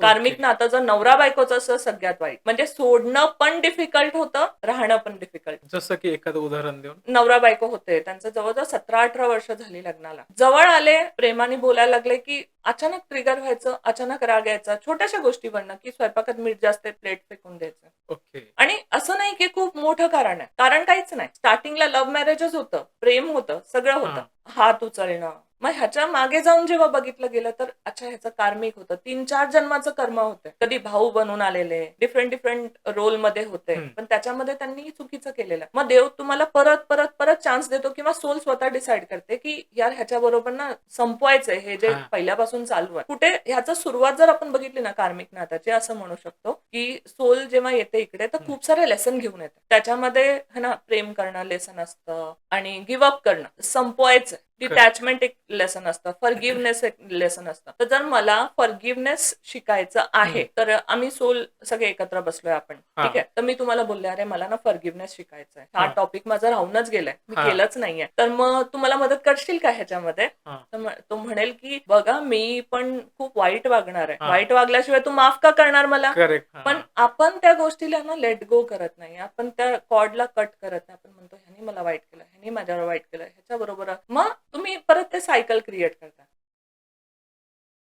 कार्मिक नातं जर नवरा बायकोचं असं सगळ्यात वाईट. म्हणजे सोडणं पण डिफिकल्ट होतं राहणं पण डिफिकल्ट जसं की एखादं उदाहरण देऊन. नवरा बायको होते त्यांचं जवळजवळ सतरा अठरा वर्ष झाली लग्नाला. जवळ आले प्रेमाने बोलायला लागले की अचानक ट्रिगर व्हायचं अचानक राग यायचा छोट्याशा गोष्टीवरनं की स्वयंपाकात मीठ जास्त प्लेट फेकून द्यायचं. ओके आणि असं नाही की खूप मोठं कारण आहे. कारण काहीच नाही. स्टार्टिंगला लव्ह मॅरेजच होतं प्रेम होतं सगळं होतं. हात उचलणं मग ह्याच्या मागे जाऊन जेव्हा बघितलं गेलं तर अच्छा ह्याचं कार्मिक होतं. तीन चार जन्माचं कर्म होतं. कधी भाऊ बनून आलेले डिफरंट डिफरंट रोलमध्ये होते. पण त्याच्यामध्ये त्यांनी चुकीचं केलेलं. मग देव तुम्हाला परत परत परत चान्स देतो किंवा सोल स्वतः डिसाईड करते की यार ह्याच्या बरोबर ना संपवायचंय. हे जे. पहिल्यापासून चालू आहे. कुठे ह्याचं सुरुवात जर आपण बघितली ना कार्मिक नात्याची असं म्हणू शकतो की सोल जेव्हा येते इकडे तर खूप सारे लेसन घेऊन येते त्याच्यामध्ये है ना प्रेम करणं लेसन असतं आणि गिव्हअप करणं संपवायचं डिटॅचमेंट एक लेसन असतं. फॉरगिव्हनेस एक लेसन असतं. तर जर मला फॉरगिव्हनेस शिकायचं आहे तर आम्ही सोल सगळे एकत्र बसलोय आपण. ठीक आहे? तर मी तुम्हाला बोलले अरे मला ना फॉरगिव्हनेस शिकायचं आहे. हा. टॉपिक माझा राहूनच गेलाय. मी. केलंच नाहीये. तर मग तू मला मदत करशील का ह्याच्यामध्ये? तो म्हणेल की बघा मी पण खूप वाईट वागणार आहे. वाईट वागल्याशिवाय तू माफ का करणार मला? पण आपण त्या गोष्टीला ना लेट गो करत नाही. आपण त्या कॉर्डला कट करत नाही. आपण म्हणतो ह्यानी मला वाईट केलं ह्यानी माझ्यावर वाईट केलं. ह्याच्या बरोबर मग तुम्ही परत ते सायकल क्रिएट करतात.